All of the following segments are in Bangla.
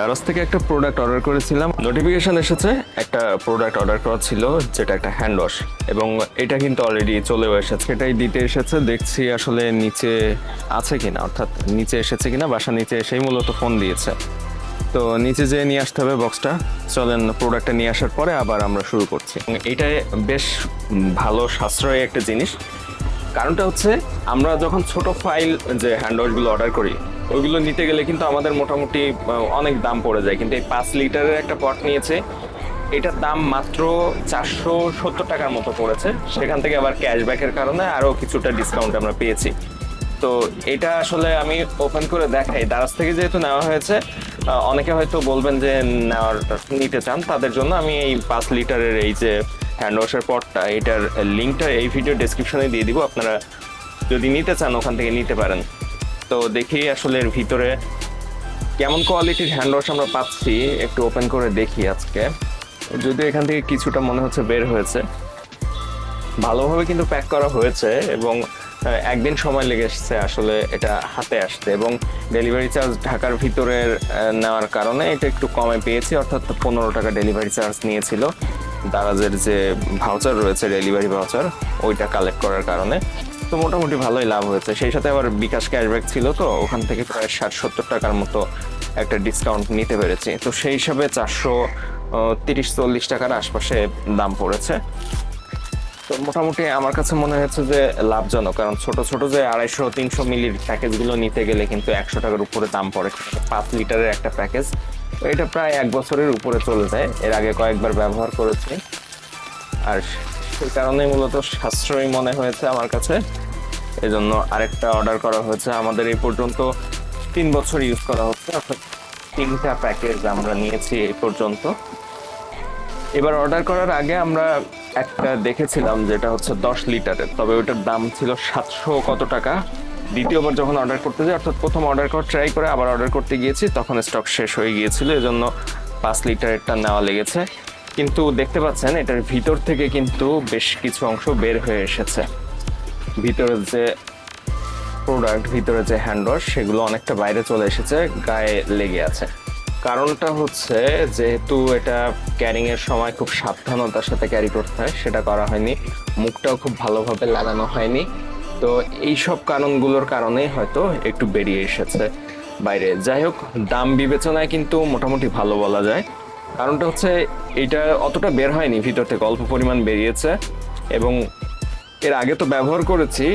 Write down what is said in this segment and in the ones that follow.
দারাজ থেকে একটা প্রোডাক্ট অর্ডার করেছিলাম। নোটিফিকেশন এসেছে, একটা প্রোডাক্ট অর্ডার করা ছিল, যেটা একটা হ্যান্ড ওয়াশ এবং এটা কিন্তু অলরেডি চলেও এসেছে, এটাই দিতে এসেছে, দেখছি আসলে নিচে আছে কিনা, অর্থাৎ নিচে এসেছে কিনা, বাসা নিচে এসেই মূলত ফোন দিয়েছে। তো নিচে যেয়ে নিয়ে আসতে হবে বক্সটা চলেন প্রোডাক্টটা নিয়ে আসার পরে আবার আমরা শুরু করছি। এটা বেশ ভালো সাশ্রয়ী একটা জিনিস, কারণটা হচ্ছে আমরা যখন ছোট ফাইল যে হ্যান্ড ওয়াশগুলো অর্ডার করি ওইগুলো নিতে গেলে কিন্তু আমাদের মোটামুটি অনেক দাম পড়ে যায়। কিন্তু এই পাঁচ লিটারের একটা পট নিয়েছে, এটার দাম মাত্র চারশো সত্তর টাকার মতো পড়েছে। সেখান থেকে আবার ক্যাশব্যাকের কারণে আরও কিছুটা ডিসকাউন্ট আমরা পেয়েছি। তো এটা আসলে আমি ওপেন করে দেখাই। দারাজ থেকে যেহেতু নেওয়া হয়েছে অনেকে হয়তো বলবেন যে, নেওয়ার, নিতে চান? তাদের জন্য আমি এই পাঁচ লিটারের এই যে হ্যান্ড ওয়াশের পটটা, এটার লিঙ্কটা এই ভিডিও ডেসক্রিপশনে দিয়ে দিব। আপনারা যদি নিতে চান, ওখান থেকে নিতে পারেন। তো দেখি আসলে এর ভিতরে কেমন কোয়ালিটির হ্যান্ড ওয়াশ আমরা পাচ্ছি, একটু ওপেন করে দেখি আজকে। যদিও এখান থেকে কিছুটা মনে হচ্ছে বের হয়েছে। ভালোভাবে কিন্তু প্যাক করা হয়েছে এবং একদিন সময় লেগেছে আসলে এটা হাতে আসতে এবং ডেলিভারি চার্জ ঢাকার ভিতরের নেওয়ার কারণে এটা একটু কমে পেয়েছি, অর্থাৎ পনেরো টাকা ডেলিভারি চার্জ নিয়েছিল। দারাজের যে ভাউচার রয়েছে ডেলিভারি ভাউচার ওইটা কালেক্ট করার কারণে। তো মোটামুটি ভালোই লাভ হয়েছে। সেই সাথে আবার বিকাশ ক্যাশব্যাক ছিল তো, ওখান থেকে প্রায় ষাট সত্তর টাকার মতো একটা ডিসকাউন্ট নিতে পেরেছি। তো সেই হিসাবে চারশো তিরিশ, চল্লিশ টাকার আশপাশে দাম পড়েছে। তো মোটামুটি আমার কাছে মনে হচ্ছে যে লাভজনক, কারণ ছোট ছোট যে আড়াইশো, তিনশো মিলির প্যাকেজগুলো নিতে গেলে কিন্তু একশো টাকার উপরে দাম পড়ে। পাঁচ লিটারের একটা প্যাকেজ এটা প্রায় এক বছরের উপরে চলে যায়। এর আগে কয়েকবার ব্যবহার করেছি। আর সেই কারণে মূলত সাশ্রয়ী মনে হয়েছে আমার কাছে। এজন্য আরেকটা অর্ডার করা হয়েছে। আমাদের এই পর্যন্ত তিন বছর ইউজ করা হচ্ছে। অর্থাৎ তিনটা প্যাকেজ আমরা নিয়েছি এই পর্যন্ত। এবার অর্ডার করার আগে আমরা একটা দেখেছিলাম যেটা হচ্ছে দশ লিটারের। তবে ওটার দাম ছিল সাতশো কত টাকা? দ্বিতীয়বার যখন অর্ডার করতে যাই, অর্থাৎ প্রথম অর্ডার করা ট্রাই করে আবার অর্ডার করতে গিয়েছি, তখন স্টক শেষ হয়ে গিয়েছিল। এজন্য পাঁচ লিটারেরটা নেওয়া লেগেছে। কিন্তু দেখতে পাচ্ছেন, এটার ভিতর থেকে কিন্তু বেশ কিছু অংশ বের হয়ে এসেছে। ভিতরের যে প্রোডাক্ট ভিতরে যে হ্যান্ড ওয়াশ সেগুলো অনেকটা বাইরে চলে এসেছে, গায়ে লেগে আছে। কারণটা হচ্ছে যেহেতু এটা ক্যারিং এর সময় খুব সাবধানতার সাথে ক্যারি করতে হয়, সেটা করা হয়নি। মুখটাও খুব ভালোভাবে লাগানো হয়নি। তো এই সব কারণগুলোর কারণেই হয়তো একটু বেরিয়ে এসেছে বাইরে। যাই হোক, দাম বিবেচনায় কিন্তু মোটামুটি ভালো বলা যায়। কারণটা হচ্ছে এটা অতটা বের হয়নি, ভিতর থেকে অল্প পরিমাণ বেরিয়েছে এবং এর আগে তো ব্যবহার করেছি,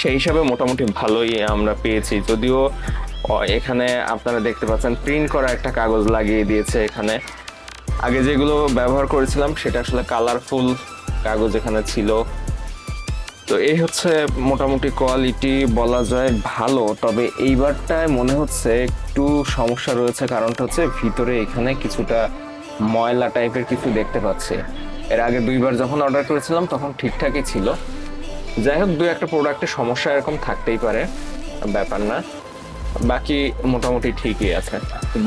সেই হিসাবে মোটামুটি ভালোই আমরা পেয়েছি। যদিও এখানে আপনারা দেখতে পাচ্ছেন প্রিন্ট করা একটা কাগজ লাগিয়ে দিয়েছে এখানে। আগে যেগুলো ব্যবহার করেছিলাম, সেটা আসলে কালারফুল কাগজ এখানে ছিল। তো এই হচ্ছে মোটামুটি কোয়ালিটি বলা যায় ভালো, তবে এইবারটায় মনে হচ্ছে একটু সমস্যা রয়েছে। কারণটা হচ্ছে ভিতরে এখানে কিছুটা ময়লা টাইপের কিছু দেখতে পাচ্ছি। এর আগে দুইবার যখন অর্ডার করেছিলাম, তখন ঠিকঠাকই ছিল। যাই হোক দু একটা প্রোডাক্টের সমস্যা এরকম থাকতেই পারে, ব্যাপার না। বাকি মোটামুটি ঠিকই আছে।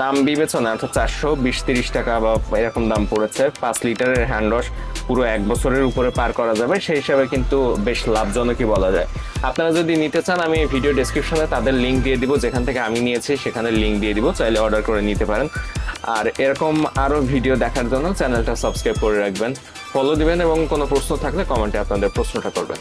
দাম বিবেচনা অর্থাৎ চারশো বিশ তিরিশ টাকা বা এরকম দাম পড়েছে। পাঁচ লিটারের হ্যান্ড ওয়াশ পুরো এক বছরের উপরে পার করা যাবে, সেই হিসাবে কিন্তু বেশ লাভজনকই বলা যায়। আপনারা যদি নিতে চান, আমি ভিডিও ডিসক্রিপশনে তাদের লিঙ্ক দিয়ে দিব, যেখান থেকে আমি নিয়েছি সেখানে লিঙ্ক দিয়ে দিব, চাইলে অর্ডার করে নিতে পারেন। আর এরকম আরও ভিডিও দেখার জন্য চ্যানেলটা সাবস্ক্রাইব করে রাখবেন ফলো দিবেন এবং কোনো প্রশ্ন থাকলে কমেন্টে আপনাদের প্রশ্নটা করবেন।